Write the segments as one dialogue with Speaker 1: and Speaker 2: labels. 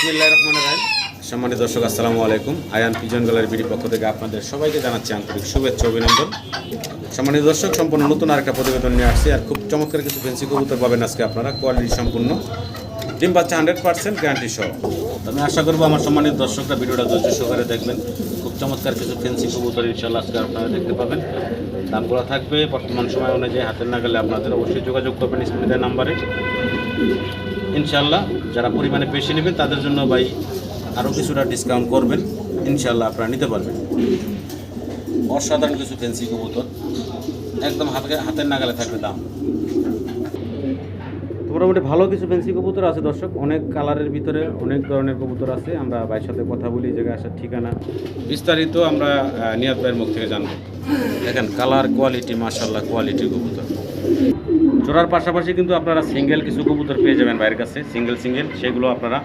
Speaker 1: বিসমিল্লাহ রহমান রাহিম। সম্মানিত দর্শক, আসসালামু আলাইকুম। আয়ান পিজন গ্যালারি বিডি পক্ষ থেকে আপনাদের সবাইকে জানাচ্ছি আন্তরিক শুভেচ্ছা অভিনন্দন। সম্মানিত দর্শক, সম্পূর্ণ নতুন আরেকটা প্রতিবেদন নিয়ে আসছি। আর খুব চমৎকার কিছু ফেন্সি কবুতর পাবেন আজকে আপনারা, কোয়ালিটি সম্পূর্ণ। ডিম বাচ্চা হান্ড্রেড পার্সেন্ট গ্যারান্টি সহ। আমি আশা করব আমার সম্মানিত দর্শকরা ভিডিওটা ধৈর্য সহকারে দেখবেন। খুব চমৎকার কিছু ফেন্সি কবুতর ইনশাল্লাহ আজকে আপনারা দেখতে পাবেন। দামগুলো থাকবে, বর্তমান সময় অনুযায়ী হাতের নাগালে আপনাদের অবশ্যই যোগাযোগ করবেন স্ক্রিনের নাম্বারে। ইনশাল্লাহ যারা পরিমাণে বেশি নেবেন তাদের জন্য ভাই আরও কিছুটা ডিসকাউন্ট করবেন। ইনশাল্লাহ আপনারা নিতে পারবেন। অসাধারণ কিছু ফেন্সি কবুতর। একদম হাতে হাতের নাগালে থাকবে দাম। মোটামুটি ভালো কিছু ফেন্সি কবুতর আছে দর্শক। অনেক কালারের ভিতরে অনেক ধরনের কবুতর আছে। আমরা ভাইয়ের সাথে কথা বলি জায়গায় আসার ঠিকানা। বিস্তারিত আমরা নিয়াদ ভাইয়ের মুখ থেকে জানব। দেখেন কালার কোয়ালিটি মার্শাল্লাহ কোয়ালিটি কবুতর। জোড়ার পাশাপাশি কিন্তু আপনারা সিঙ্গেল কিছু কবুতর পেয়ে যাবেন বাইরের কাছে। সিঙ্গেল সিঙ্গেল সেগুলো আপনারা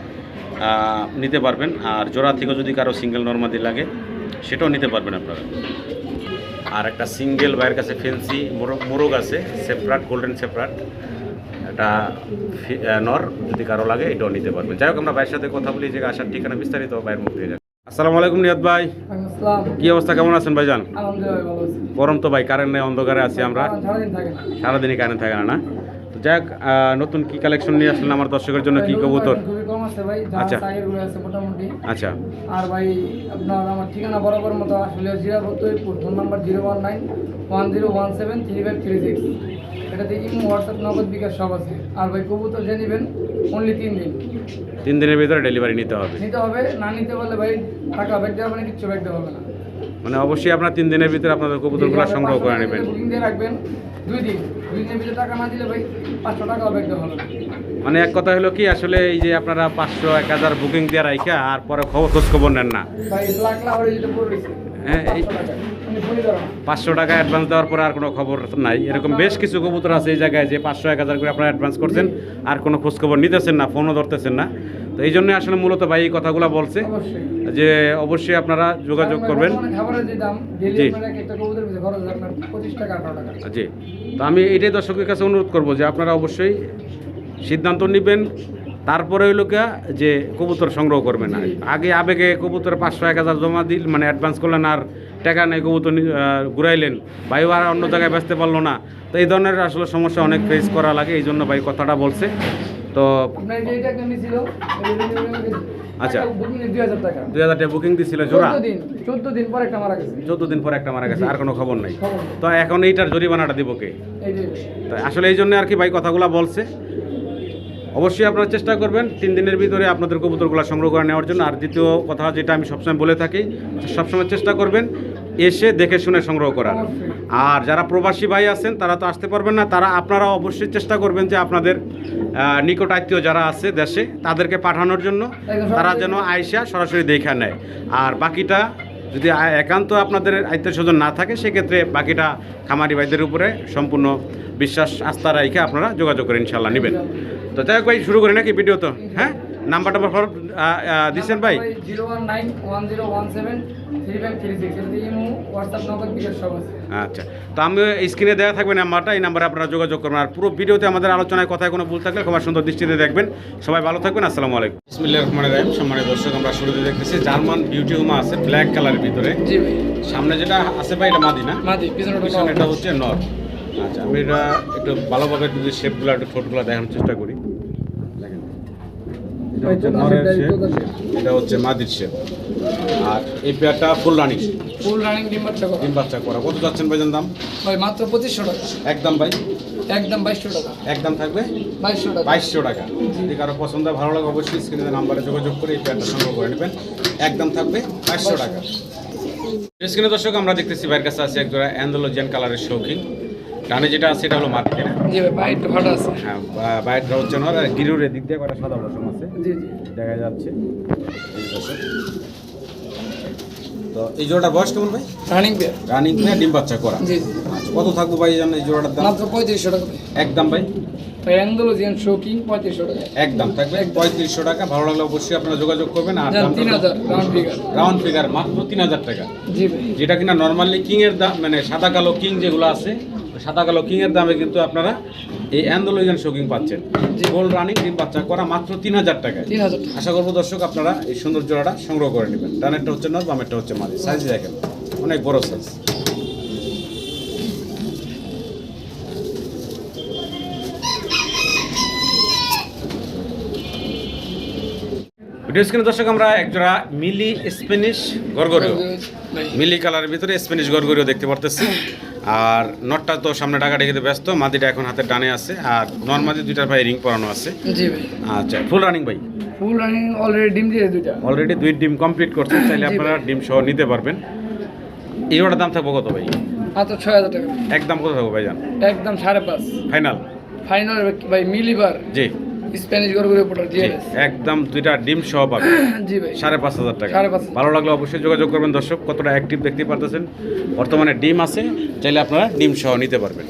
Speaker 1: নিতে পারবেন। আর জোড়া থেকে যদি কারও সিঙ্গেল নর্মাদি লাগে, সেটাও নিতে পারবেন আপনারা। আর একটা সিঙ্গেল বাইরের কাছে ফেন্সি মোরগ আছে সেপারেট গোল্ডেন সেপারেট একটা নর, যদি কারও লাগে, এটাও নিতে পারবেন। যাই হোক, আমরা বাইরের সাথে কথা বলি যে আসার ঠিকানা বিস্তারিত ভাইয়ের মুখ যাবে আসসালামু আলাইকুম নিয়াদ ভাই। কি অবস্থা কেমন আছেন ভাইজান?
Speaker 2: আলহামদুলিল্লাহ ভালো
Speaker 1: গরম তো ভাই কারেন্ট নেই অন্ধকারে আছি আমরা। সারাদিনই কারেন্ট থাকে না না? তো যাই হোক, নতুন কি কালেকশন নিয়ে আসলেন আমার দর্শকের জন্য? কি কবুতর?
Speaker 2: ভাই
Speaker 1: আচ্ছা। আচ্ছা।
Speaker 2: আর ভাই আপনার আমার ঠিকানা বরাবর মতো আসলে জিরা বত্তরপুর phone number zero one nine one zero one seven three five three six. এটাতে ইমো হোয়াটসঅ্যাপ নগদ বিকাশ সব আছে। আর ভাই কবুতর যে নেবেন অনলি তিন দিন।
Speaker 1: তিন দিনের ভিতরে ডেলিভারি নিতে হবে।
Speaker 2: নিতে হবে, না নিতে বললে ভাই, টাকা ব্যাগ দেওয়া মানে কিচ্ছু ব্যাগ দেওয়া হবে না।
Speaker 1: মানে অবশ্যই আপনার তিন দিনের ভিতরে আপনাদের কবুতরগুলো সংগ্রহ করে নেবেন। মানে এক কথা হলো কি আসলে এই যে আপনারা পাঁচশো এক হাজার বুকিং দিয়ে রাখা আর পরে খবর খোঁজ খবর নেন না।
Speaker 2: হয়ে পাঁচশো টাকা।
Speaker 1: অ্যাডভান্স দেওয়ার পরে আর কোনো খবর নাই। এরকম বেশ কিছু কবুতর আছে এই জায়গায় যে পাঁচশো এক হাজার করে আপনারা অ্যাডভান্স করছেন আর কোনো খোঁজ খবর নিতেছেন না ফোনও ধরতেছেন না। তো এই জন্য আসলে মূলত ভাই এই কথাগুলো বলছে যে অবশ্যই আপনারা যোগাযোগ করবেন। জি। জি। তো আমি এটাই দর্শকের কাছে অনুরোধ করব যে আপনারা অবশ্যই সিদ্ধান্ত নেবেন তারপরে হইল গিয়া যে কবুতর সংগ্রহ করবে না আগে আবেগে কবুতর পাঁচশো এক হাজার জমা দিল মানে অ্যাডভান্স করলেন আর টাকা নেই কবুতর ঘুরাইলেন। ভাই আর অন্য জায়গায় বেচতে পারল না। তো এই ধরনের আসলে সমস্যা অনেক ফেস করা লাগে এই জন্য ভাই কথাটা বলছে। তো আচ্ছা।
Speaker 2: বুকিং দুই হাজার টাকা।
Speaker 1: বুকিং দিছিল জোড়া?
Speaker 2: চোদ্দ দিন পর একটা মারা গেছে।
Speaker 1: চোদ্দ দিন পর একটা মারা গেছে আর কোনো খবর নাই। তো এখন এইটার জরিমানাটা দিব কে? আসলে এই জন্য আর কি ভাই কথাগুলো বলছে। অবশ্যই আপনারা চেষ্টা করবেন তিন দিনের ভিতরে আপনাদের কবুতরগুলো সংগ্রহ করে নেওয়ার জন্য। আর দ্বিতীয় কথা যেটা আমি সবসময় বলে থাকি সবসময় চেষ্টা করবেন এসে দেখে শুনে সংগ্রহ করার আর যারা প্রবাসী ভাই আছেন, তারা তো আসতে পারবেন না। তারা আপনারা অবশ্যই চেষ্টা করবেন যে আপনাদের নিকট আত্মীয় যারা আছে দেশে, তাদেরকে পাঠানোর জন্য। তারা যেন আইসা সরাসরি দেখা নেয়। আর বাকিটা যদি একান্ত আপনাদের আত্মীয় স্বজন না থাকে, সেক্ষেত্রে বাকিটা খামারি ভাইদের উপরে সম্পূর্ণ বিশ্বাস, আস্থা রাখে আপনারা যোগাযোগ করে ইনশাল্লাহ নেবেন। তো যাই হোক ভাই, শুরু করি নাকি ভিডিও তো? হ্যাঁ? নাম্বার টাম্বার দিচ্ছেন ভাই?
Speaker 2: Zero one nine, one zero one seven
Speaker 1: আচ্ছা তো আমি স্ক্রিনে দেওয়া থাকবে নাম্বারটা এই নাম্বারে আপনারা যোগাযোগ করবেন। আর পুরো ভিডিওতে আমাদের আলোচনায় কথায় কোনো ভুল থাকলে খুব সুন্দর দৃষ্টিতে দেখবেন। সবাই ভালো থাকবেন আসসালামু আলাইকুম। বিসমিল্লাহ রহমান রাহিম। সম্মানিত দর্শক আমরা শুরুতে দেখতেছি জার্মান বিউটি হোমা আছে ব্ল্যাক কালারের ভিতরে। সামনে যেটা আছে ভাই এটা মাদি না
Speaker 2: মাদি পিছনে
Speaker 1: পিছনে এটা হচ্ছে নর আচ্ছা আমি এটা একটু ভালোভাবে যদি শেপগুলো একটু ঠোঁটগুলো দেখানোর চেষ্টা করি। দেখেন এটা হচ্ছে নরের শেপ এটা হচ্ছে মাদির শেপ। আর এই পেয়ারটা ফুল রানিং।
Speaker 2: ফুল রানিং ডিম বাচ্চা করা।
Speaker 1: তিন বাচ্চা করা। কত যাচ্ছেন ভাইজান দাম?
Speaker 2: ভাই মাত্র পঁচিশশো টাকা।
Speaker 1: একদম ভাই?
Speaker 2: একদম বাইশশো টাকা।
Speaker 1: একদম থাকবে?
Speaker 2: বাইশশো টাকা।
Speaker 1: বাইশশো টাকা। যদি কারও পছন্দ ভালো লাগে অবশ্যই স্ক্রিনের নাম্বারে যোগাযোগ করে এই প্যান্টটা সংগ্রহ করে নেবেন। একদম থাকবে বাইশশো টাকা। স্ক্রিনে দর্শক আমরা দেখতেছি বাইরের কাছে আছে একজোড়া অ্যান্ডোলজিয়ান কালারের শৌখিন। ডানে যেটা আছে এটা হলো মাটি না
Speaker 2: জি ভাই বাইরটা ভালো আছে।
Speaker 1: হ্যাঁ বা- বাইরেটা হচ্ছে নর আর গিরুর দিক দিয়ে কটা সাদা বসম আছে।
Speaker 2: জি জি।
Speaker 1: দেখা যাচ্ছে। তো এই জোড়াটার বয়স কেমন ভাই?
Speaker 2: রানিং পেয়ার
Speaker 1: রানিং নিয়ে ডিম বাচ্চা করা।
Speaker 2: জি জি।
Speaker 1: আচ্ছা, কত থাকব ভাই জানেন এই জোড়াটার দাম?
Speaker 2: মাত্র পঁয়ত্রিশশো টাকা
Speaker 1: একদম ভাই?
Speaker 2: ভাই অ্যান্ডোলজিয়ান শোকিং পঁয়ত্রিশশো টাকা।
Speaker 1: একদম থাকবে। পঁয়ত্রিশশো টাকা ভালো লাগলে অবশ্যই আপনারা যোগাযোগ করবেন। আর
Speaker 2: তিন হাজার রাউন্ড ফিগার
Speaker 1: রাউন্ড ফিগার মাত্র তিন হাজার টাকা।
Speaker 2: জি ভাই।
Speaker 1: যেটা কিনা নর্মালি কিং এর দাম মানে সাদা কালো কিং যেগুলো আছে সাদা কালো কিংয়ের দামে কিন্তু আপনারা এই অ্যান্ডোলজিয়ান শৌকিং পাচ্ছেন।
Speaker 2: জি।
Speaker 1: গোল্ড রানিং ডিম বাচ্চা করা মাত্র তিন হাজার টাকায়। আশা করব দর্শক আপনারা এই সুন্দর জোড়াটা সংগ্রহ করে নেবেন। ডানেরটা হচ্ছে নর বামেরটা হচ্ছে মাঝে। সাইজ দেখেন অনেক বড় সাইজ। ভিডিও স্ক্রিনে দর্শক আমরা একজোড়া মিলি স্প্যানিশ গরগরিও মিলি কালারের ভিতরে স্প্যানিশ গরগরিও দেখতে পারতেছি। আর নটটা তো সামনে টাকা ডেকে ব্যস্ত মাদিটা এখন হাতে টানে আছে। আর নর্মাদি দুইটার ভাই রিং পরানো আছে।
Speaker 2: জি ভাই।
Speaker 1: আচ্ছা ফুল রানিং ভাই?
Speaker 2: ফুল রানিং অলরেডি ডিম দিয়ে দুইটা।
Speaker 1: অলরেডি দুই ডিম কমপ্লিট করছেন
Speaker 2: তাহলে
Speaker 1: আপনারা ডিম সহ নিতে পারবেন। এই জোড়ার দাম থাকব কত ভাই?
Speaker 2: মাত্র ছয় হাজার টাকা।
Speaker 1: একদম কত থাকব ভাই জান?
Speaker 2: একদম সাড়ে পাঁচ।
Speaker 1: ফাইনাল
Speaker 2: ফাইনাল ভাই মিলিবার।
Speaker 1: জি।
Speaker 2: স্প্যানিশ গরগুলো পোটার
Speaker 1: জি, একদম দুইটা ডিম সহ পাবেন
Speaker 2: জি ভাই।
Speaker 1: সাড়ে পাঁচ হাজার টাকা।
Speaker 2: সাড়ে পাঁচ
Speaker 1: ভালো লাগলে অবশ্যই যোগাযোগ করবেন দর্শক কতটা অ্যাক্টিভ দেখতে পারতেছেন। বর্তমানে ডিম আছে চাইলে আপনারা ডিম সহ নিতে পারবেন।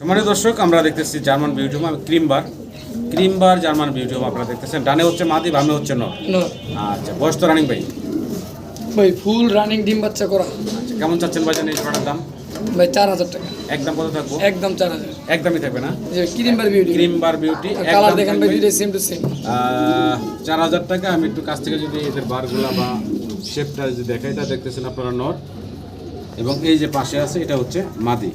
Speaker 1: সম্মানিত দর্শক আমরা দেখতেছি German beauty home cream bar. Cream bar German beauty home আপনারা দেখতেছেন। ডানে হচ্ছে মাদি বামে হচ্ছে ন আচ্ছা বয়স তো রানিং ভাই?
Speaker 2: ভাই ফুল রানিং ডিম বাচ্চা করা।
Speaker 1: কেমন চাচ্ছেন ভাইজান এই জোড়াটার দাম?
Speaker 2: ভাই চার হাজার টাকা।
Speaker 1: একদম কত থাকব?
Speaker 2: একদম চার হাজার।
Speaker 1: একদমই থাকবে না?
Speaker 2: যে cream bar beauty
Speaker 1: cream bar beauty
Speaker 2: colour দেখেন ভাই দুইটাই সেম টু সেম
Speaker 1: চার হাজার টাকা আমি একটু কাছ থেকে যদি এদের বারগুলা বা শেপটা যদি দেখাই তা দেখতেছেন আপনারা নর। এবং এই যে পাশে আছে এটা হচ্ছে মাদি।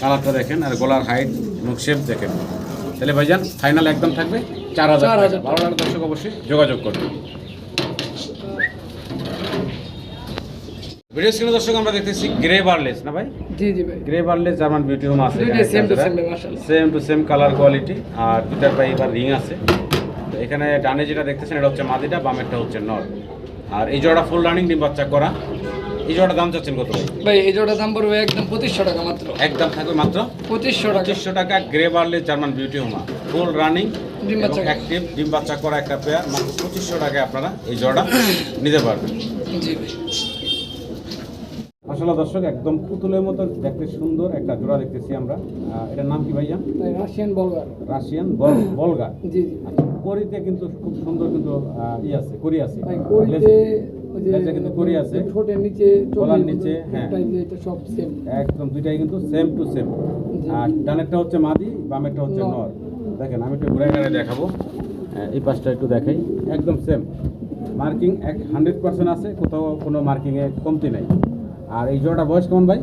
Speaker 1: কালারটা দেখেন আর গলার হাইট এবং শেপ দেখেন। তাহলে ভাইজান ফাইনাল একদম থাকবে? চার হাজার
Speaker 2: চার
Speaker 1: টাকা।
Speaker 2: হাজার
Speaker 1: ভালো লাগলে দর্শক অবশ্যই যোগাযোগ করবেন। ভিডিও স্ক্রিনে দর্শক আমরা দেখতেছি গ্রে বারলেস না ভাই?
Speaker 2: জি জি ভাই।
Speaker 1: গ্রে বারলেস জার্মান বিউটি হোম আছে
Speaker 2: same to same
Speaker 1: same to same colour quality আর দুটার এবার রিং আছে। তো এখানে ডানে যেটা দেখতেছেন এটা হচ্ছে মাদিটা বামেরটা হচ্ছে নর। আর এই জোড়া ফুল রানিং ডিম বাচ্চা করা। এই জোড়া দাম চাচ্ছেন কত ভাই?
Speaker 2: ভাই এই জোড়া দাম পড়বে একদম পঁচিশশো টাকা মাত্র।
Speaker 1: একদম থাকবে মাত্র
Speaker 2: পঁচিশশো
Speaker 1: পঁচিশশো টাকা গ্রে বার্লে জার্মান বিউটি হোমা ফুল রানিং
Speaker 2: ডিম বাচ্চা।
Speaker 1: অ্যাক্টিভ ডিম বাচ্চা করা একটা পেয়ার মাত্র পঁচিশশো টাকায় আপনারা এই জোড়া নিতে পারবেন।
Speaker 2: জি ভাই।
Speaker 1: আসলে দর্শক একদম পুতুলের মতো দেখতে সুন্দর একটা জোড়া দেখতেছি আমরা। এটার নাম কি ভাইয়া?
Speaker 2: রাশিয়ান বলগার।
Speaker 1: রাশিয়ান বল- বলগা
Speaker 2: জি জি।
Speaker 1: আচ্ছা কোরিতে কিন্তু খুব সুন্দর কিন্তু ই আছে কোরি আছে।
Speaker 2: ভাই কোরিতে ওই যে
Speaker 1: লেজে কিন্তু কোরি আছে।
Speaker 2: ঠোঁটের নিচে
Speaker 1: গলার নিচে, হ্যাঁ।
Speaker 2: এটা সব সেম
Speaker 1: একদম দুইটাই কিন্তু সেম টু সেম। আর ডানেরটা হচ্ছে মাদি বামেরটা হচ্ছে
Speaker 2: নর।
Speaker 1: দেখেন আমি একটু ঘুরে ঘুরে দেখাবো। এই পাশটা একটু দেখাই। একদম সেম মার্কিং এক হান্ড্রেড পার্সেন্ট আছে কোথাও কোনো মার্কিংয়ে কমতি নাই। আর এই জোড়াটা বয়স কেমন ভাই?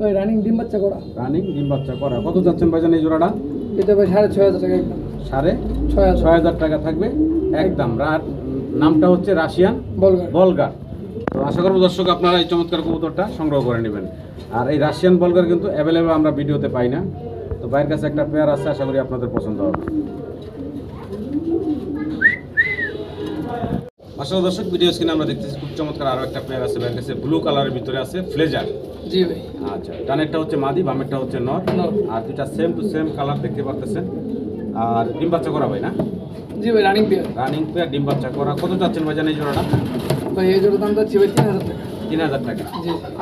Speaker 2: ওই রানিং ডিম বাচ্চা করা।
Speaker 1: রানিং ডিম বাচ্চা করা। কত যাচ্ছেন ভাইজান এই জোড়াটা?
Speaker 2: এটা ভাই সাড়ে ছয় হাজার টাকা একদম।
Speaker 1: সাড়ে
Speaker 2: ছয় হাজার।
Speaker 1: টাকা থাকবে একদম। রা- নামটা হচ্ছে রাশিয়ান
Speaker 2: বলগার।
Speaker 1: তো আশা করব দর্শক আপনারা এই চমৎকার কবুতরটা সংগ্রহ করে নেবেন। আর এই রাশিয়ান বলগার কিন্তু অ্যাভেলেবেল আমরা ভিডিওতে পাই না। তো ভাইয়ের কাছে একটা পেয়ার আছে আশা করি আপনাদের পছন্দ হবে। আসলে দর্শক ভিডিও স্ক্রিনে আমরা দেখতেছি খুব চমৎকার আরও একটা পেয়ার আছে কাছে ব্লু কালারের ভিতরে আছে ফ্লেজার
Speaker 2: জি ভাই।
Speaker 1: আচ্ছা ডানেরটা হচ্ছে মাদি বামেরটা হচ্ছে নর। আর দুটা সেম টু সেম কালার দেখতে পারতেছেন। আর ডিম বাচ্চা করা ভাই না?
Speaker 2: জি ভাই রানিং পেয়ার
Speaker 1: রানিং পেয়ার ডিম বাচ্চা করা। কত চাচ্ছেন ভাইজান এই জোড়াটা?
Speaker 2: ভাই এই জোড়া দাম যাচ্ছে ভাই তিন হাজার টাকা।
Speaker 1: তিন হাজার টাকা।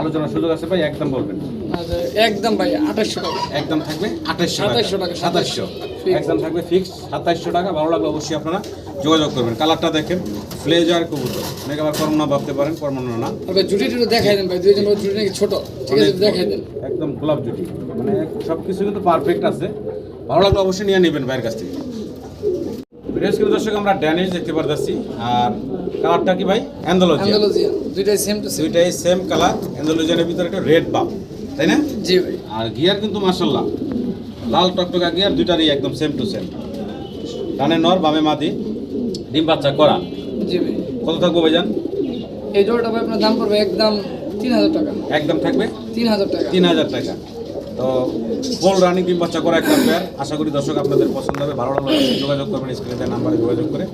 Speaker 1: আলোচনার সুযোগ আছে ভাই একদম বলবেন।
Speaker 2: আচ্ছা একদম ভাই আঠাশশো টাকা।
Speaker 1: একদম থাকবে? আঠাশশো
Speaker 2: সাতাশশো টাকা,
Speaker 1: সাতাশশো। একদম থাকবে ফিক্স সাতাইশশো টাকা ভালো লাগলে অবশ্যই আপনারা যোগাযোগ করবেন। কালারটা দেখেন ফ্লেজার কবুতর। অনেকে আবার কর্মনা ভাবতে পারেন কর্মনা না।
Speaker 2: জুটি টুটি দেখাই দেন ভাই দুইজন জুটি নাকি ছোট ঠিক আছে দেখাই দেন।
Speaker 1: একদম গোলাপ জুটি। মানে সব কিছু কিন্তু পারফেক্ট আছে। ভালো লাগলে অবশ্যই নিয়ে নেবেন ভাইয়ের কাছ থেকে। দর্শক আমরা ড্যানিশ দেখতে পারতেছি। আর কালারটা কি ভাই?
Speaker 2: দুইটাই সেম টু সেম
Speaker 1: দুইটাই সেম কালার অ্যান্ডোলজিয়ানের ভিতরে একটা রেড বাপ তাই না?
Speaker 2: জি ভাই।
Speaker 1: আর গিয়ার কিন্তু মাসাল্লাহ লাল টকটকা গিয়ার দুইটারই একদম সেম টু সেম ডানে নর বামে মাদি। ডিম বাচ্চা করা
Speaker 2: জি ভাই।
Speaker 1: কত থাকব ভাইজান?
Speaker 2: এই জোড়াটা ভাই আপনার দাম পড়বে একদম তিন হাজার টাকা।
Speaker 1: একদম থাকবে?
Speaker 2: তিন হাজার টাকা।
Speaker 1: তিন হাজার টাকা। তো ফুল রানিং ডিম বাচ্চা করা একটা পেয়ার আশা করি দর্শক আপনাদের পছন্দ হবে। ভালো লাগলে যোগাযোগ করবেন স্ক্রিনে নাম্বারে যোগাযোগ করে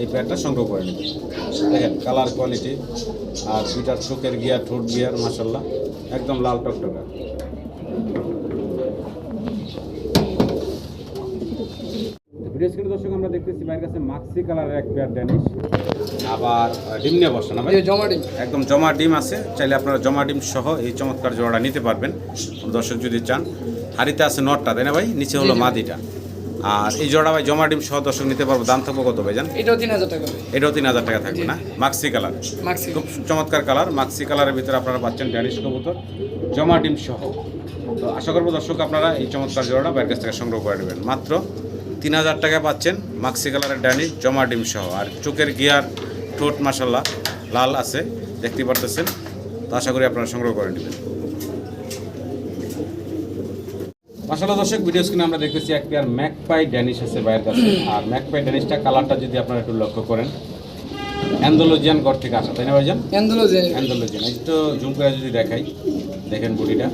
Speaker 1: এই পেয়ারটা সংগ্রহ করে নেবেন। দেখেন কালার কোয়ালিটি আর দুইটার চোখের গিয়ার ঠোঁট গিয়ার মাসাল্লাহ একদম লাল টকটকা। ভিডিও স্ক্রিনে দর্শক আমরা দেখতেছি বাইরের কাছে মাক্সি কালারের এক পেয়ার ড্যানিশ আবার ডিম নিয়ে বসে না ভাই?
Speaker 2: জি জমা ডিম।
Speaker 1: একদম জমা ডিম আছে। চাইলে আপনারা জমা ডিম সহ এই চমৎকার জোড়াটা নিতে পারবেন। দর্শক যদি চান হাড়িতে আছে নটটা তাই না ভাই? নিচে হলো। মাদিটা। আর এই জোড়া ভাই জমা ডিম সহ দর্শক নিতে পারব। দাম থাকব কত ভাইজান?
Speaker 2: এটাও তিন হাজার টাকা।
Speaker 1: এটাও তিন হাজার টাকা থাকবে না? মাক্সি কালার
Speaker 2: মাক্সি
Speaker 1: খুব চমৎকার কালার মাক্সি কালারের ভিতরে আপনারা পাচ্ছেন ড্যানিশ কবুতর। জমা ডিম সহ। তো আশা করব দর্শক আপনারা এই চমৎকার জোড়াটা বাইরের কাছ থেকে সংগ্রহ করে নেবেন। মাত্র তিন হাজার টাকা পাচ্ছেন মাক্সি কালারের ড্যানিশ জমা ডিম সহ। আর চোখের গিয়ার ঠোঁট মাসাল্লাহ লাল আছে দেখতে পারতেছেন। তো আশা করি আপনারা সংগ্রহ করে নেবেন। মাসাল্লাহ দর্শক ভিডিও স্ক্রিনে আমরা দেখতেছি এক পেয়ার ম্যাকপাই ড্যানিশ আছে বাইরের কাছে। আর ম্যাকপাই ড্যানিশটা কালারটা যদি আপনারা একটু লক্ষ্য করেন অ্যান্ডোলজিয়ান ঘর থেকে আসা তাই না ভাইজান? অ্যান্ডোলজিয়ান এই তো জুম করে যদি দেখাই দেখেন বডিটা।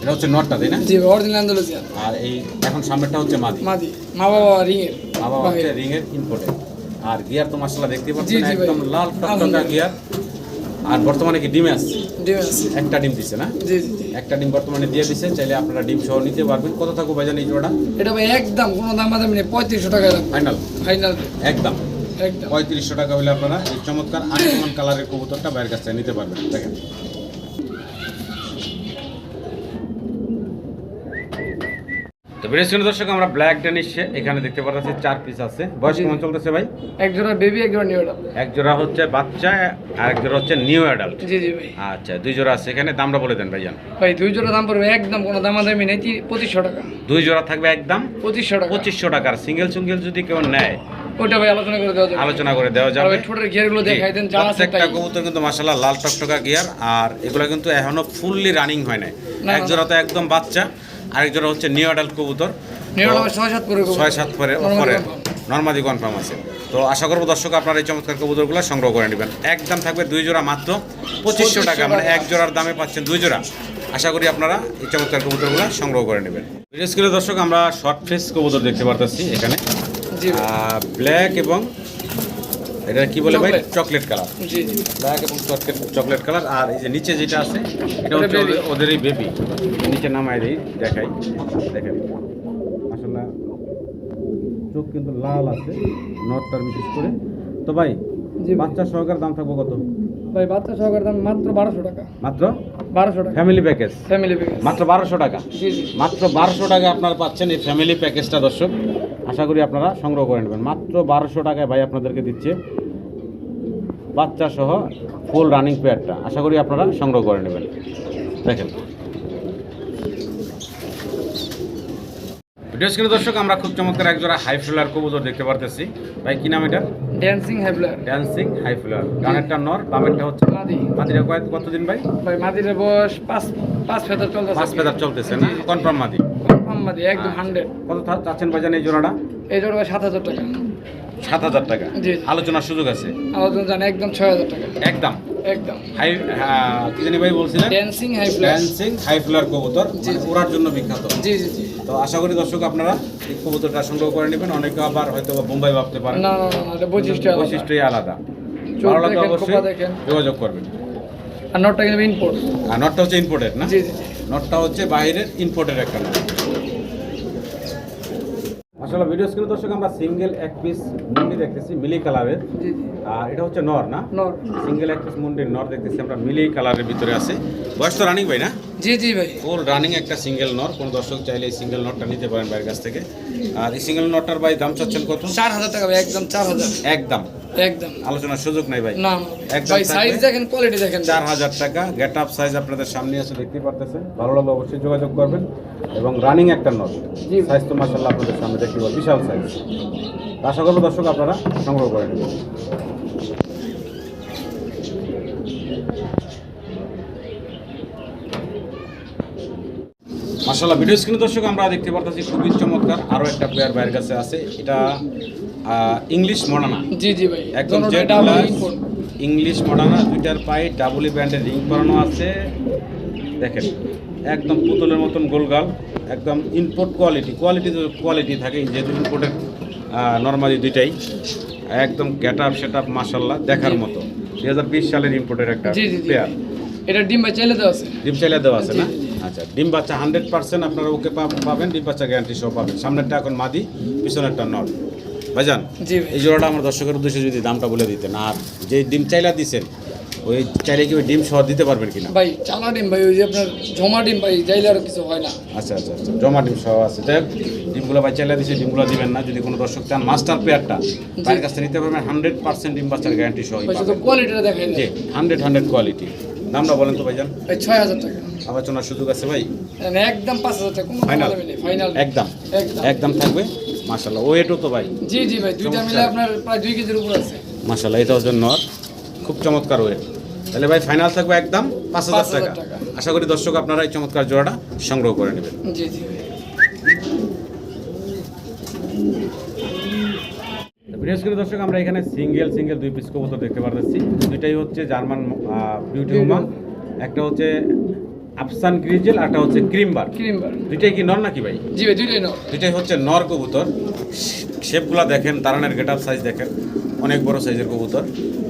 Speaker 1: এটা হচ্ছে নটটা তাই না?
Speaker 2: জি অরিজিনাল অ্যান্ডোলজিয়ান
Speaker 1: আর এই এখন সামনেরটা হচ্ছে মাদি।
Speaker 2: মাদি। মা বাবা রিংয়ের।
Speaker 1: আবার হচ্ছে রিংয়ের ইম্পোর্টেড আর গিয়ার তো মাসাল্লাহ দেখতে পাচ্ছেন একদম লাল টকটকা গিয়ার। আর বর্তমানে কি ডিমে আসছে
Speaker 2: ডিম আছে।
Speaker 1: একটা ডিম দিছে না?
Speaker 2: জি জি
Speaker 1: একটা ডিম বর্তমানে দিয়ে দিছে চাইলে আপনারা ডিম সহ নিতে পারবেন। কত থাকব ভাইজান এই জোড়াটা?
Speaker 2: এটা ভাই একদম কোনো দাম দাম নেই পঁয়ত্রিশশো টাকা দাম।
Speaker 1: ফাইনাল
Speaker 2: ফাইনাল
Speaker 1: একদম।
Speaker 2: একদম।
Speaker 1: পঁয়ত্রিশশো টাকা হলে আপনারা এই চমৎকার আনকমন কালারের কবুতরটা বাইরের কাছ থেকে নিতে পারবেন। দেখেন। তো বিরেশন দর্শক আমরা ব্ল্যাক ডেনিশে এখানে দেখতে পাচ্ছি চার পিস আছে। বয়স কেমন চলতেছে ভাই?
Speaker 2: এক জোড়া বেবি এক জোড়া নিউ
Speaker 1: এক জোড়া হচ্ছে বাচ্চা আর এক জোড়া হচ্ছে নিউ অ্যাডাল্ট
Speaker 2: জি জি ভাই।
Speaker 1: আচ্ছা দুই জোড়া আছে এখানে দামটা বলে দেন ভাইজান।
Speaker 2: ভাই দুই জোড়া দাম পড়বে একদম কোনো দামাদামি নেই পঁচিশশো টাকা।
Speaker 1: দুই জোড়া থাকবে একদম
Speaker 2: পঁচিশশো টাকা।
Speaker 1: পঁচিশশো টাকার। সিঙ্গেল সিঙ্গেল যদি কেউ নেয়
Speaker 2: ওইটা ভাই আলোচনা করে দেওয়া যাবে।
Speaker 1: আলোচনা করে দেওয়া যাবে।
Speaker 2: ঠোঁটের ঘিয়ারগুলো দেখাই দেন যা আছে
Speaker 1: প্রত্যেকটা কবুতর কিন্তু মাসাল্লাহ লাল টকটকা গিয়ার আর এগুলো কিন্তু এখনও ফুললি রানিং হয়
Speaker 2: না,
Speaker 1: এক জোড়া তো একদম বাচ্চা। আরেক জোড়া হচ্ছে নিউ কবুতর।
Speaker 2: ছয় সাত
Speaker 1: পরে পরে নর্মাদি কনফার্ম আছে। তো আশা করব দর্শক আপনারা এই চমৎকার কবুতরগুলো সংগ্রহ করে নেবেন। একদম থাকবে দুই জোড়া মাত্র। পঁচিশশো টাকা মানে এক জোড়ার দামে পাচ্ছেন দুই জোড়া। আশা করি আপনারা এই চমৎকার কবুতরগুলো সংগ্রহ করে নেবেন। বিশেষ করে দর্শক আমরা শর্ট ফেস কবুতর দেখতে পারতেছি এখানে। ব্ল্যাক এবং এটা কি বলে ভাই? চকলেট কালার
Speaker 2: জি জি।
Speaker 1: ব্ল্যাক এবং চকলেট চকলেট কালার আর এই যে নিচে যেটা আছে এটা হচ্ছে ওদের- ওদেরই বেবি নিচে নামাই দিই দেখাই। দেখেন আসলে চোখ কিন্তু লাল আছে নটটার বিশেষ করে। তো ভাই বাচ্চা সহকার দাম থাকব কত?
Speaker 2: ভাই বাচ্চা সহকারে দাম মাত্র বারোশো টাকা।
Speaker 1: মাত্র?
Speaker 2: বারোশো টাকা।
Speaker 1: ফ্যামিলি প্যাকেজ
Speaker 2: ফ্যামিলি প্যাকেজ
Speaker 1: মাত্র বারোশো টাকা? মাত্র বারোশো টাকা আপনারা পাচ্ছেন এই ফ্যামিলি প্যাকেজটা দর্শক। আশা করি আপনারা সংগ্রহ করে নেবেন। মাত্র বারোশো টাকায় ভাই আপনাদেরকে দিচ্ছে বাচ্চা সহ ফুল রানিং পেয়ারটা। আশা করি আপনারা সংগ্রহ করে নেবেন। দেখেন। ভিডিও স্ক্রিনে দর্শক আমরা খুব চমৎকার একজোড়া হাই ফ্লোয়ার কবুতর দেখতে পারতেছি। ভাই কি নাম এটা?
Speaker 2: ড্যান্সিং হ্যাবলার
Speaker 1: ড্যান্সিং হাই ফ্লোয়ার ডানেরটা নর বামেরটা হচ্ছে
Speaker 2: মাদি।
Speaker 1: মাদিটা কয়েক কতদিন ভাই?
Speaker 2: ভাই মাদির বয়স পাঁচ পাঁচ ফেদার চলতেছে।
Speaker 1: পাঁচ ফেদার চলতেছে না? কনফার্ম মাদি।
Speaker 2: কনফার্ম মাদি একদম হান্ড্রেড
Speaker 1: কত থা- চাচ্ছেন ভাইজান এই জোড়াটা?
Speaker 2: এই জোড়া ভাই সাত হাজার টাকা।
Speaker 1: সাত হাজার টাকা। আলোচনার সুযোগ আছে?
Speaker 2: আলোচনা জানে একদম ছয় হাজার টাকা।
Speaker 1: একদম?
Speaker 2: একদম।
Speaker 1: হাই কি জানি ভাই বলছিলেন?
Speaker 2: Dancing high
Speaker 1: dancing high flyer কবুতর।
Speaker 2: জি,
Speaker 1: মানে ওড়ার জন্য বিখ্যাত।
Speaker 2: জি জি জি।
Speaker 1: তো আশা করি দর্শক আপনারা এই কবুতরটা সংগ্রহ করে নেবেন। অনেকে আবার হয়তো বোম্বাই ভাবতে পারেন।
Speaker 2: না না না না বৈশিষ্ট্য
Speaker 1: বৈশিষ্ট্যই আলাদা।
Speaker 2: চোখ
Speaker 1: ভালো লাগলে অবশ্যই যোগাযোগ করবেন।
Speaker 2: আর নটটা কিন্তু
Speaker 1: আর নটটা হচ্ছে ইম্পোর্টেড না?
Speaker 2: জি জি জি।
Speaker 1: নটটা হচ্ছে বাইরের ইম্পোর্টেড একটা নট। আসলে ভিডিও স্ক্রিনে দর্শক আমরা সিঙ্গেল এক পিস মুন্ডি দেখতেছি মিলি কালারের আর এটা হচ্ছে নর না? সিঙ্গেল এক পিস মুন্ডির নর দেখতেছি আমরা মিলি কালারের ভিতরে আছে। বয়স তো রানিং ভাই না?
Speaker 2: জি জি ভাই।
Speaker 1: ফুল রানিং একটা সিঙ্গেল নর। কোনো দর্শক চাইলে এই সিঙ্গেল নটটা নিতে পারেন বাইরের কাছ থেকে। আর এই সিঙ্গেল নটটার ভাই দাম চাচ্ছেন কত?
Speaker 2: চার হাজার টাকা ভাই একদম চার হাজার।
Speaker 1: একদম।
Speaker 2: একদম।
Speaker 1: আলোচনার সুযোগ নাই ভাই।
Speaker 2: না
Speaker 1: একদম
Speaker 2: ভাই সাইজ দেখেন কোয়ালিটি দেখেন।
Speaker 1: চার হাজার টাকা। গেট আপ সাইজ আপনাদের সামনে আছে দেখতে পারতেছেন। ভালো লাগলে অবশ্যই যোগাযোগ করবেন। এবং রানিং একটা নট। সাইজ তো মাসাল্লাহ আপনাদের সামনে দেখতে পাবেন বিশাল সাইজ আশা করব দর্শক আপনারা সংগ্রহ করে নেবেন। মাসাল্লাহ ভিডিও স্ক্রিনে দর্শক আমরা দেখতে পারতেছি খুবই চমৎকার আরও একটা প্লেয়ার বাইরের কাছে আছে। এটা ইংলিশ মডানা।
Speaker 2: জি জি ভাই
Speaker 1: একদম ইংলিশ মডার্না দুইটার পায়ে ডাবলি ব্যান্ডের রিং করানো আছে। দেখেন একদম পুতুলের মতন গোলগাল একদম ইনপোর্ট কোয়ালিটি কোয়ালিটি কোয়ালিটি থাকে যেহেতু ইনপোর্টের নর্মালি দুইটাই। একদম গেট আপ সেট আপ মাসাল্লাহ দেখার মতো। দুই হাজার বিশ সালের ইম্পোর্টের একটা প্লেয়ার
Speaker 2: এটা ডিম চাইলে তো আছে।
Speaker 1: ডিম চাইলে দেওয়া আছে না? আচ্ছা ডিম বাচ্চা হান্ড্রেড পার্সেন্ট আপনারা ওকে পাবেন ডিম বাচ্চা গ্যারান্টি সহ পাবেন। সামনেরটা এখন মাদি পিছনেরটা নট ভাইজান
Speaker 2: জি
Speaker 1: এই জোড়াটা আমার দর্শকের উদ্দেশ্যে যদি দামটা বলে দিতেন আর যে ডিম চাইলা দিছেন ওই চাইলে কি ওই ডিম সহ দিতে পারবেন কিনা?
Speaker 2: ভাই চালা ডিম ভাই ওই যে আপনার জমা ডিম ভাই যাইলে আর কিছু হয় না।
Speaker 1: আচ্ছা আচ্ছা আচ্ছা জমা ডিম সহ আছে। যাই ডিমগুলো ভাই চাইলে দিচ্ছে ডিমগুলো দিবেন না যদি কোনো দর্শক চান মাস্টার পেয়ারটা তার কাছ নিতে পারবেন হান্ড্রেড পার্সেন্ট ডিম বাচ্চার গ্যারান্টি সহ
Speaker 2: কোয়ালিটিটা দেখাই
Speaker 1: জি হান্ড্রেড হান্ড্রেড কোয়ালিটি দামটা বলেন তো ভাইজান।
Speaker 2: এই ছয় হাজার টাকা।
Speaker 1: আলোচনার সুযোগ আছে ভাই?
Speaker 2: একদম পাঁচ হাজার টাকা কোনো
Speaker 1: Final?
Speaker 2: ফাইনাল
Speaker 1: একদম।
Speaker 2: একদম।
Speaker 1: থাকবে? মাশাল্লাহ ওয়েটও তো ভাই।
Speaker 2: জি জি ভাই দুইটা মিলে আপনার প্রায় দুই কেজির উপর আছে।
Speaker 1: মাশাল্লাহ এটা হচ্ছে নর খুব চমৎকার ওয়েট। তাহলে ভাই ফাইনাল থাকবে একদম পাঁচ হাজার
Speaker 2: 5,000
Speaker 1: টাকা।
Speaker 2: টাকা।
Speaker 1: আশা করি দর্শক আপনারা এই চমৎকার জোড়াটা সংগ্রহ করে নেবেন।
Speaker 2: জি জি
Speaker 1: বিশেষ করে দর্শক আমরা এখানে সিঙ্গেল সিঙ্গেল দুই পিস কবুতর দেখতে পারতেছি। দুইটাই হচ্ছে জার্মান বিউটি হোমা একটা হচ্ছে আফসান গ্রিজেল আর একটা হচ্ছে ক্রিমবার
Speaker 2: ক্রিম বার
Speaker 1: দুইটাই কি নর নাকি ভাই?
Speaker 2: জি ভাই দুইটাই নাও
Speaker 1: দুইটাই হচ্ছে নর কবুতর। শেপগুলা দেখেন তারানের গেট আপ সাইজ দেখেন। অনেক বড় সাইজের কবুতর।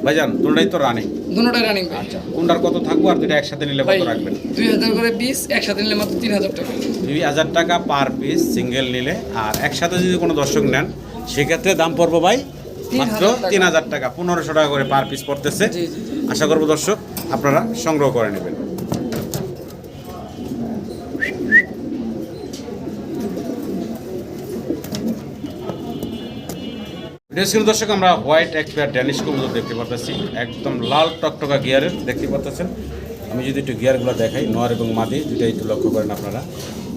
Speaker 1: ভাই ভাইজান তোমরাই তো রানিং
Speaker 2: দুটোটাই রানিং ভাই।
Speaker 1: আচ্ছা কোনটার কত থাকব আর দুইটা একসাথে নিলে কত রাখবেন?
Speaker 2: দুই হাজার করে পিস একসাথে নিলে মাত্র তিন হাজার টাকা।
Speaker 1: দুই হাজার টাকা পার পিস সিঙ্গেল নিলে। আর একসাথে যদি কোনো দর্শক নেন সেক্ষেত্রে দাম পড়ব ভাই মাত্র তিন হাজার টাকা পনেরোশো টাকা করে পার পিস পড়তেছে। আশা করব দর্শক আপনারা সংগ্রহ করে নেবেন। ভিডিও দর্শক আমরা হোয়াইট এক পেয়ার ড্যানিশ কবুতর দেখতে পাচ্ছি একদম লাল টকটকা গিয়ারের দেখতে পাচ্ছেন আমি যদি একটু গিয়ারগুলো দেখাই নর এবং মাদি দুইটাই একটু লক্ষ্য করেন আপনারা।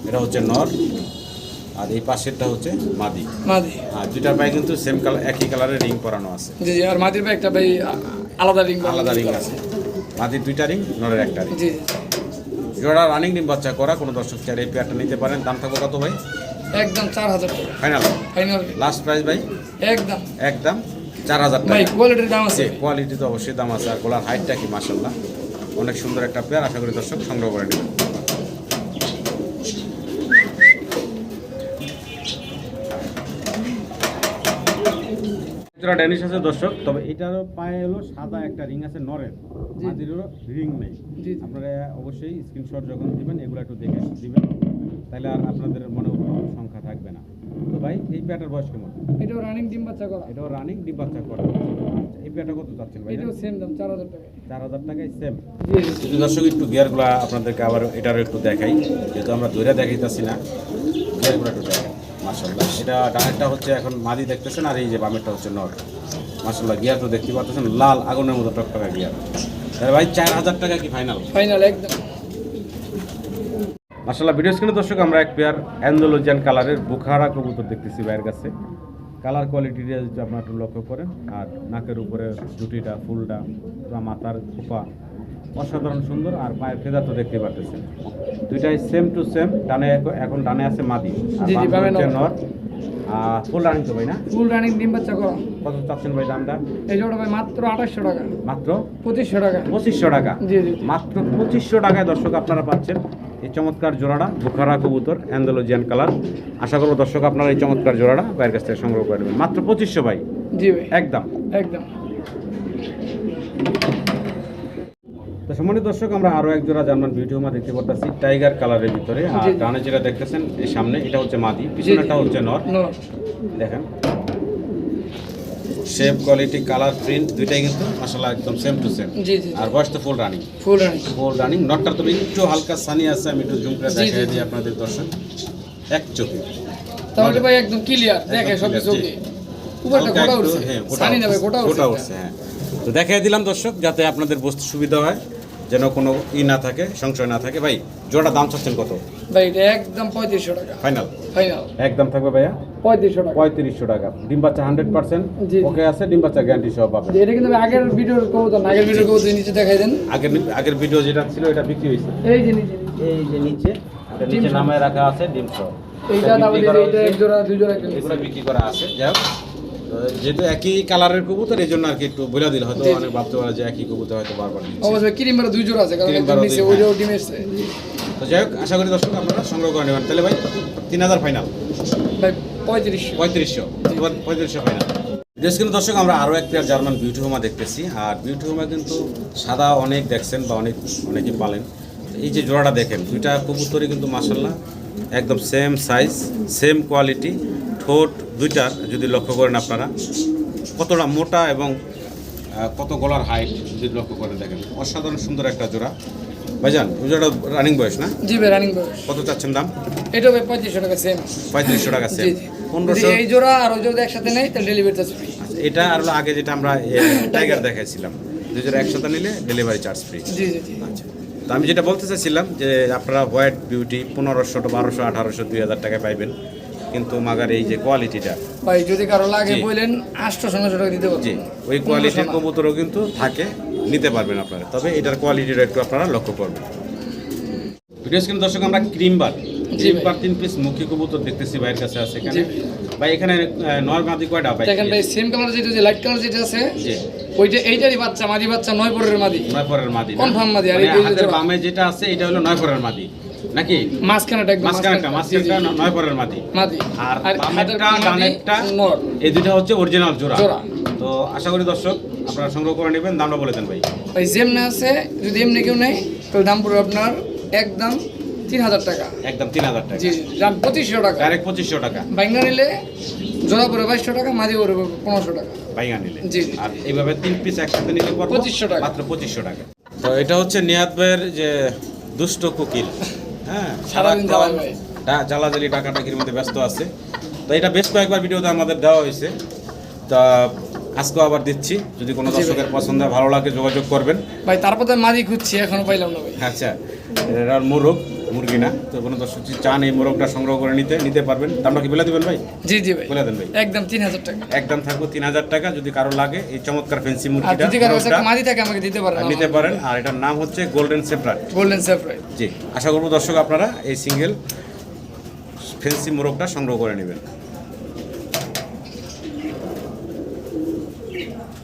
Speaker 1: এটা হচ্ছে নর। আর এই পাশেরটা হচ্ছে মাদি।
Speaker 2: মাদি।
Speaker 1: আর দুইটার পায়ে কিন্তু সেম কালার একই কালারের রিং পরানো আছে।
Speaker 2: জি জি আর মাদির ভাই একটা ভাই আলাদা রিং
Speaker 1: আলাদা রিং আছে। মাদির দুইটা রিং নরের একটা রিং
Speaker 2: জি
Speaker 1: জোড়া রানিং ডিম বাচ্চা করা কোনো দর্শক চাইলে এই পেয়ারটা নিতে পারেন। দাম থাকবে কত ভাই?
Speaker 2: একদম চার হাজার টাকা।
Speaker 1: ফাইনাল
Speaker 2: ফাইনাল
Speaker 1: লাস্ট প্রাইস ভাই?
Speaker 2: একদম।
Speaker 1: একদম চার হাজার
Speaker 2: ভাই
Speaker 1: টাকা
Speaker 2: কোয়ালিটির দাম আছে।
Speaker 1: কোয়ালিটি তো অবশ্যই দাম আছে। আর গোলার হাইটটা কি মাসাল্লাহ অনেক সুন্দর একটা পেয়ার আশা করি দর্শক সংগ্রহ করে নেবেন। যারা ড্যানিশ আছে দর্শক। তবে এটারও পায়ে হলো সাদা একটা রিং আছে নরের।
Speaker 2: জি।
Speaker 1: মাদিরও রিং নেই। আপনারা অবশ্যই স্ক্রিনশট যখন দিবেন এগুলো একটু দেখে দিবেন। তাহলে আর আপনাদের মনে কোনো সংখ্যা থাকবে না। তো ভাই এই পেয়ারটার বয়স কেমন?
Speaker 2: এটাও রানিং ডিম বাচ্চা করা।
Speaker 1: এটাও রানিং ডিম বাচ্চা করা। এই পেয়ারটা কত চাচ্ছেন ভাই?
Speaker 2: এটাও সেম দাম চার হাজার টাকা
Speaker 1: চার হাজার টাকায় সেম যদি দর্শক একটু গিয়ারগুলো আপনাদেরকে আবার এটারও একটু দেখাই। যেহেতু আমরা ধরে দেখাইতেছি না গিয়ারগুলো একটু দেখাই। মার্শাল্লাহ এটা ডানেরটা হচ্ছে এখন মাদি দেখতেছেন আর এই যে বামেরটা হচ্ছে নর। মার্শাল্লাহ গিয়ার তো দেখতে পাচ্ছেন লাল আগুনের মতো টকটকা গিয়ার। তাহলে ভাই চার হাজার টাকা কি ফাইনাল
Speaker 2: ফাইনাল একদম।
Speaker 1: মার্শাল্লাহ ভিডিও স্ক্রিনে দর্শক আমরা এক পেয়ার অ্যান্ডোলজিয়ান কালারের বুখারা কবুতর দেখতেছি ভাইয়ের কাছে। কালার কোয়ালিটিটা যদি আপনারা একটু লক্ষ্য করেন আর নাকের উপরে জুটিটা ফুলটা মাথার খোপা অসাধারণ সুন্দর আর পায়ের ফেদা তো দেখতে পারতেছেন। দুইটাই সেম টু সেম ডানে এখন- ডানে আছে মাদি।
Speaker 2: নর।
Speaker 1: ফুল রানিং তো ভাই না?
Speaker 2: ফুল রানিং ডিম বাচ্চা করা।
Speaker 1: কত চাচ্ছেন ভাই দামটা?
Speaker 2: এই জোড়া ভাই মাত্র আঠাশশো টাকা।
Speaker 1: মাত্র?
Speaker 2: পঁচিশশো টাকা।
Speaker 1: পঁচিশশো টাকা?
Speaker 2: জি জি
Speaker 1: মাত্র পঁচিশশো টাকায় দর্শক আপনারা পাচ্ছেন এই চমৎকার জোড়াটা বুখারা কবুতর অ্যান্ডোলজিয়ান কালার। আশা করব দর্শক আপনারা এই চমৎকার জোড়াটা বাইরের কাছ থেকে সংগ্রহ করে নেবেন। মাত্র পঁচিশশো ভাই।
Speaker 2: জি ভাই।
Speaker 1: একদম।
Speaker 2: একদম।
Speaker 1: তো সম্মানিত দর্শক আমরা আরও এক জোড়া জার্মান বিউটি দেখতে পাচ্ছি টাইগার কালারের ভিতরে। আর ডানে যেটা দেখতেছেন এই সামনে এটা হচ্ছে মাদি পিছনেটা হচ্ছে নর। দেখেন। শেপ কোয়ালিটি কালার প্রিন্ট দুইটাই কিন্তু মাসাল্লাহ একদম সেম টু সেম
Speaker 2: জি জি
Speaker 1: আর বয়স তো full running
Speaker 2: full running
Speaker 1: full running নটটা তবে একটু হালকা সানি আছে আমি একটু জুম করে দেখাই দিই আপনাদের দর্শক। এক চোখে।
Speaker 2: তাহলে ভাই একদম ক্লিয়ার দেখে সব কিছু। উপরটা
Speaker 1: হালকা
Speaker 2: গোটা উঠছে।
Speaker 1: হ্যাঁ,
Speaker 2: সানি গোটা উঠছে
Speaker 1: উঠছে হ্যাঁ। তো দেখাই দিলাম দর্শক যাতে আপনাদের বসতে সুবিধা হয়। যেন কোনো ই না থাকে সংশয় না থাকে। ভাই জোড়া দাম চাচ্ছেন কত?
Speaker 2: ভাই এটা একদম পঁয়ত্রিশশো টাকা।
Speaker 1: ফাইনাল
Speaker 2: ফাইনাল
Speaker 1: একদম থাকবে ভাইয়া?
Speaker 2: পঁয়ত্রিশশো টাকা।
Speaker 1: পঁয়ত্রিশশো টাকা। ডিম বাচ্চা হান্ড্রেড পার্সেন্ট ওকে আছে? ডিম বাচ্চা গ্যারান্টি সহ পাবেন।
Speaker 2: যে এটা কিন্তু আগের ভিডিওর কবুতর আগের ভিডিওর কবুতর নিচে দেখাই দেন।
Speaker 1: আগের আগের ভিডিও যেটা ছিল এটা বিক্রি হয়েছে।
Speaker 2: এই যে নিচে
Speaker 1: এই যে নিচে নিচে নামে রাখা আছে ডিম সহ।
Speaker 2: এইটা না এক জোড়া দুই জোড়া
Speaker 1: এগুলো বিক্রি করা আছে। যাই হোক যেহেতু একই কালারের কবুতর এই জন্য আর কি একটু বলে দিল হয়তো। অনেক ভাবতে পারে যে একই কবুতর হয়তো বারবার
Speaker 2: অবশ্যই ক্রিম বারো দুই জোড়া আছে কারণ একদম নিচে
Speaker 1: দুই,
Speaker 2: ওইটাও
Speaker 1: হ্যাঁ।
Speaker 2: ডিম এসছে।
Speaker 1: তো যাই হোক আশা করি দর্শক আপনারা সংগ্রহ করে নেবেন। তাহলে ভাই তিন হাজার ফাইনাল
Speaker 2: ভাই পঁয়ত্রিশশো।
Speaker 1: পঁয়ত্রিশশো পঁয়ত্রিশশো ফাইনাল কিন্তু দর্শক আমরা আরও এক পেয়ার জার্মান বিউটি হোমা দেখতেছি। আর বিউটি হোমা কিন্তু সাদা অনেক দেখছেন বা অনেক অনেকে পালেন। এই যে জোড়াটা দেখেন দুইটা কবুতরই কিন্তু মাসাল্লাহ একদম সেম সাইজ সেম কোয়ালিটি ঠোঁট দুইটার যদি লক্ষ্য করেন আপনারা কতটা মোটা এবং কত গলার হাইট যদি লক্ষ্য করে দেখেন। অসাধারণ সুন্দর একটা জোড়া। ভাইজান ওই জোড়া রানিং বয়স না?
Speaker 2: জি ভাই রানিং বয়স।
Speaker 1: কত চাচ্ছেন দাম?
Speaker 2: এটা ভাই পঁয়ত্রিশশো টাকা সেম
Speaker 1: পঁয়ত্রিশশো টাকা
Speaker 2: যদি
Speaker 1: পনেরোশো
Speaker 2: এই জোড়া আর ওই জোড়া একসাথে নেই তাহলে ডেলিভারি চার্জ ফ্রি
Speaker 1: এটা আর আগে যেটা আমরা টাইগার দেখাইছিলাম। দুই জোড়া একসাথে নিলে ডেলিভারি চার্জ ফ্রি
Speaker 2: জি জি।
Speaker 1: আচ্ছা। তো আমি যেটা বলতে চাইছিলাম যে আপনারা হোয়াইট বিউটি পনেরোশো টু বারোশো আঠারোশো দুই হাজার টাকায় পাইবেন। কিন্তু মাগার এই যে কোয়ালিটিটা
Speaker 2: ভাই যদি কারও লাগে বলেন আটশো নশো টাকা দিতে বলছি
Speaker 1: ওই কোয়ালিটির কবুতরও কিন্তু থাকে নিতে পারবেন আপনারা। তবে এটার কোয়ালিটিটা একটু আপনারা লক্ষ্য করবেন। ভিডিও স্ক্রিন দর্শক আমরা ক্রিম বার
Speaker 2: জি
Speaker 1: ক্রিম
Speaker 2: ভাই।
Speaker 1: বার তিন পিস মুখী কবুতর দেখতেছি ভাইয়ের কাছে আছে এখানে। ভাই এখানে নয় মাদি কয়টা ভাই?
Speaker 2: দেখেন ভাই সেম কালার যেটা যে লাইট কালার যেটা আছে
Speaker 1: জি।
Speaker 2: ওইটা এইটারই বাচ্চা মাদি বাচ্চা নয় পরের মাদি।
Speaker 1: নয় পরের মাদি না?
Speaker 2: মাদি, আর
Speaker 1: মানে
Speaker 2: এই দুই
Speaker 1: হাতের বামে যেটা আছে এটা হলো নয় পরের মাদি। নাকি?
Speaker 2: মাঝখানেটা একদম
Speaker 1: মাঝখানেরটা
Speaker 2: মাঝখানেরটা, জি,
Speaker 1: মাঝখানেরটা
Speaker 2: জি।
Speaker 1: নয় পরের মাদি।
Speaker 2: মাদি।
Speaker 1: আর বামেরটা ডানেরটা
Speaker 2: নর।
Speaker 1: এই দুটো হচ্ছে অরিজিনাল জোড়া।
Speaker 2: জোড়া।
Speaker 1: তো আশা করি দর্শক আপনারা সংগ্রহ করে নেবেন দামটা বলে দেন ভাই।
Speaker 2: ভাই যেমনি আছে যদি এমনি কেউ নেই তাহলে দাম পড়বে আপনার একদম তিন হাজার টাকা।
Speaker 1: একদম তিন হাজার টাকা।
Speaker 2: জি দাম পঁচিশশো টাকা।
Speaker 1: ডাইরেক্ট পঁচিশশো টাকা।
Speaker 2: বাইঙ্গা নিলে জোড়া পড়বে বাইশশো টাকা পনেরোশো টাকা।
Speaker 1: বাইঙা নিলে।
Speaker 2: জি, জি।
Speaker 1: আর এইভাবে তিন পিস একসাথে নিলে পড়ব
Speaker 2: 2500 টাকা।
Speaker 1: মাত্র পঁচিশশো টাকা। তো এটা হচ্ছে ভাইয়ের যে দুষ্ট কোকিল। হ্যাঁ
Speaker 2: সারাদিন
Speaker 1: জ্বালাজালি মধ্যে ব্যস্ত আছে। তো এটা বেশ কয়েকবার ভিডিওতে আমাদের দেওয়া হয়েছে। তা আজকেও আবার দিচ্ছি। যদি কোনো দর্শকের পছন্দ হয়, ভালো লাগে যোগাযোগ করবেন।
Speaker 2: ভাই তারপর মাদি খুঁজছি এখনও পাইলাম না ভাই।
Speaker 1: আচ্ছা এটা মোরগ মুরগি না তো কোনো দর্শক চান এই মোরগটা সংগ্রহ করে নিতে নিতে পারবেন। দামটা কি বলে দেবেন ভাই?
Speaker 2: জি জি ভাই।
Speaker 1: বলে দেন ভাই।
Speaker 2: একদম তিন হাজার টাকা।
Speaker 1: একদম থাকব তিন হাজার টাকা যদি কারও লাগে এই চমৎকার ফেন্সি মুরগিটা
Speaker 2: যদি কারও মাদি থাকে আমাকে দিতে পারেন
Speaker 1: নিতে পারেন। আর এটার নাম হচ্ছে গোল্ডেন সেফরাইট
Speaker 2: গোল্ডেন সেফরাইট
Speaker 1: জি আশা করব দর্শক আপনারা এই সিঙ্গেল ফেন্সি মোরগটা সংগ্রহ করে নেবেন।